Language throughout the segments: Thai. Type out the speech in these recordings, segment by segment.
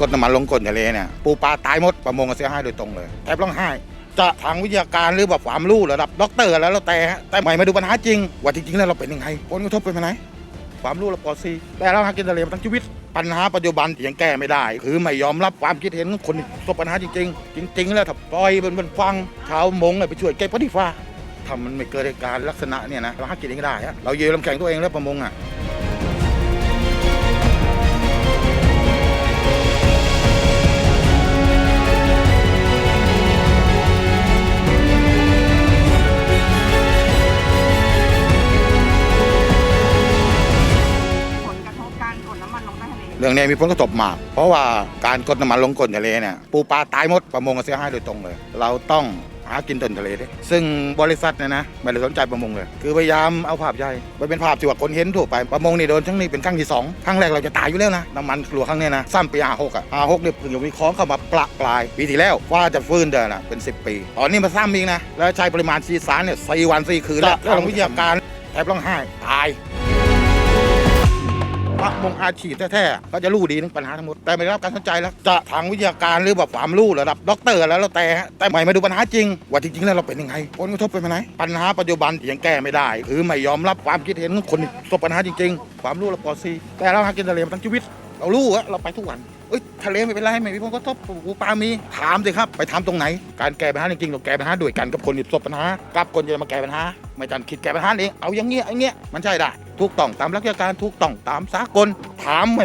กดน้ำมันลงก้นทะเลเนี่ยปูปลาตายหมดประมงก็เสียหายโดยตรงเลยแทบร้องไห้ จะทางวิทยาการหรือแบบความรู้ระดับด็อกเตอร์แล้วแล้วแต่ฮะแต่ใหม่มาดูปัญหาจริง ว่าจริงๆแล้วเราเป็นยังไงผลกระทบเป็นยังไงความรู้เราปอซีแต่เราหากินทะเลมาทั้งชีวิต ปัญหาปัจจุบันยังแก้ไม่ได้ คือไม่ยอมรับความคิดเห็นของคนประสบปัญหาจริง ๆ จริง ๆ แล้วถ้าปล่อยมันมันฟังชาวมงไปช่วยเก็บก็ดีฟ้าถ้ามันไม่เกิดเหตุการณ์ลักษณะเนี่ยนะเราหากินเองได้ฮะเราเยืนลำแข่งตัวเองแล้วประมงอะ รื่องนี้มีผลกระทบมาก เพราะว่าการกดน้ำมันลงก้นทะเลเนี่ยปูปลาตายหมดประมงก็เสียหายโดยตรงเลย เราต้องหากินต้นทะเลด้วยซึ่งบริษัทเนี่ยนะไม่ได้สนใจประมงเลย คือพยายามเอาภาพใหญ่ไปเป็นภาพที่ว่าคนเห็นทั่วไปประมงนี่โดนทั้งนี้เป็นครั้งที่สองครั้งแรกเราจะตายอยู่แล้วนะน้ำมันหลวงครั้งเนี้ยนะซ้ำปีอาหกอะอาหกเนี่ยเพิ่งจะมีของเข้ามาประปลายปีที่แล้วว่าจะฟื้นเดินอะเป็น 10 ปี ตอนนี้มาซ้ำอีกนะแล้วใช้ปริมาณซีสารเนี่ยสี่วันสี่คืนแล้วแล้ววิทยาการแทบร้องไห้ตาย ประมงอาชีพแท้ๆก็จะรู้ดีถึงปัญหาทั้งหมดแต่ไม่ได้รับการสนใจแล้วจะทางวิทยาการหรือแบบความรู้ระดับด็อกเตอร์แล้วแล้วแต่แต่ใหม่มาดูปัญหาจริง ว่าจริงๆแล้วเราเป็นยังไงผลกระทบเป็นยังไงปัญหาปัจจุบันยังแก้ไม่ได้คือไม่ยอมรับความคิดเห็นของคนประสบปัญหาจริง ๆ ความรู้เราปอซีแต่เราหากินทะเลมาทั้งชีวิต เรารู้อะเราไปทุกวันเอ้ยทะเลไม่เป็นไรไม่มีผลกระทบปูปลามีถามสิครับ ไปถามตรงไหน การแก้ปัญหาจริงๆเราแก้ปัญหาด้วยกันกับคนที่ประสบปัญหากับคนจะมาแก้ปัญหา ไม่จันคิดแก้ปัญหาเองเอาอย่างเงี้ยอย่างเงี้ยมันใช่ได้ถูกต้องตามหลักวิชาการถูกต้องตามสากลถามไหม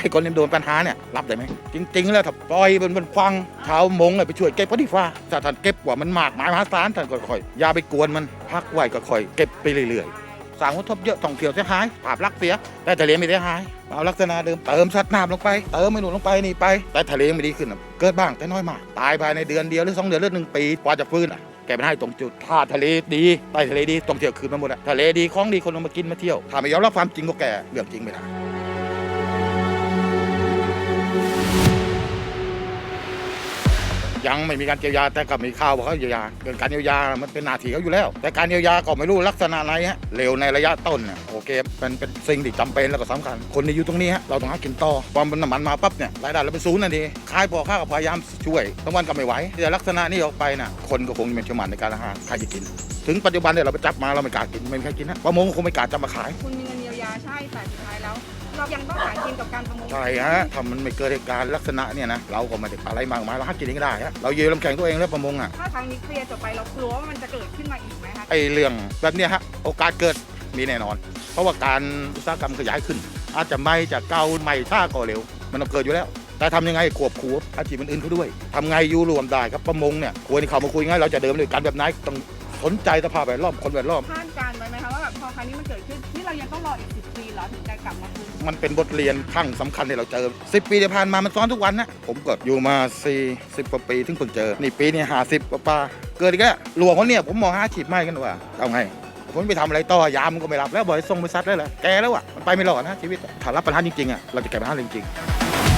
ไอ้คนที่โดนปัญหาเนี่ยรับได้ไหมจริง ๆ แล้วถ้าปล่อยมันมันฟังชาวมงไปช่วยเก็บก็ดีฟ้าถ้าท่านเก็บกว่ามันมากมายมหาศาลท่านก็ค่อยอย่าไปกวนมันพักไว้ก็ค่อยเก็บไปเรื่อยๆสร้างผลกระทบเยอะท่องเที่ยวเสียหายภาพลักษณ์เสีย แต่ทะเลไม่เสียหายเอาลักษณะเดิมเติมสัตว์น้ำลงไปเติมไม่หนุนลงไปนี่ไป แต่ทะเลไม่ดีขึ้นอะเกิดบ้างแต่น้อยมากตายภายในเดือนเดียวหรือสองเดือนหรือหนึ่งปีกว่าจะฟื้นอะ แกไม่ให้ตรงจุดท่าทะเลดีใต้ทะเลดีตรงเที่ยวคืนมาหมดอะทะเลดีของดีคนลงมากินมาเที่ยวถ้าไม่ยอมรับความจริงก็แกเรื่องจริงไม่ได้ ยังไม่มีการเยียวยาแต่ก็มีข่าวว่าเขาเยียวยาเรื่องการเยียวยามันเป็นหน้าที่เขาอยู่แล้ว แต่การเยียวยาก็ไม่รู้ลักษณะไหนฮะเร็วในระยะต้นเนี่ยโอเคเป็นเป็นสิ่งที่จำเป็นแล้วก็สำคัญ คนที่อยู่ตรงนี้ฮะเราต้องหากินต่อพอมันน้ำมันมาปั๊บเนี่ยรายได้เราเป็นศูนย์ทันทีขายพอค่าก็พยายามช่วยทั้งวันก็ไม่ไหวแต่ลักษณะนี้ออกไปน่ะคนก็คงมีเชื่อมั่นในการอาหารใครจะกิน ถึงปัจจุบันเนี่ยเราไปจับมาเราไม่กล้ากินไม่มีใครกินนะประมงคงไม่กล้าจับมาขายคุณมีเงินเยียวยาใช่แต่สุดท้ายแล้ว เรายังต้องหากินกับการประมงใช่ฮะถ้ามันไม่เกิดเหตุการณ์ลักษณะเนี่ยนะเราก็ไม่ได้อะไรมากมายเราหากินเองได้ฮะเรายืนลำแข่งตัวเองแล้วประมงอะถ้าครั้งนี้เคลียร์จบไปเรากลัวว่ามันจะเกิดขึ้นมาอีกไหมคะไอ้เรื่องแบบเนี้ยฮะโอกาสเกิดมีแน่นอน เพราะว่าการอุตสาหกรรมขยายขึ้น อาจจะไม่จากเก่าใหม่ช้าก็เร็ว มันต้องเกิดอยู่แล้วแต่ทำยังไงควบคู่อาชีพอื่นๆเขาด้วยทำไงอยู่รวมได้ครับประมงเนี่ยควรที่เขามาคุยง่ายเราจะเดิมด้วยกันแบบไหนต้องสนใจสภาพแวดล้อมคนแวดล้อมคาดการ รั้งนี้มันเกิดขึ้นนี่เรายังต้องรออีกสิบปีเหรอถึงจะกลับมาคืนมันเป็นบทเรียนครั้งสำคัญที่เราเจอสิปีที่ผ่านมามันซ้อนทุกวันนะผมเก็อยู่มา4 10กว่าปีถึงเพิ่งเจอ นี่ปีนี้ห้าสิบกว่าปาเกิดอีกแล้วหลวงเขาเนี่ยผมมองหาอาชีพไม่กันว่าเอาไง ผมไปทำอะไรต่อยามมันก็ไม่รับแล้วบอยส่งบริษัทแล้วแหละแกแล้วอะมันไปไม่รอดนะชีวิตอะถ้ารับปัญหาจริงๆอะเราจะแก้ปัญหาจริงๆ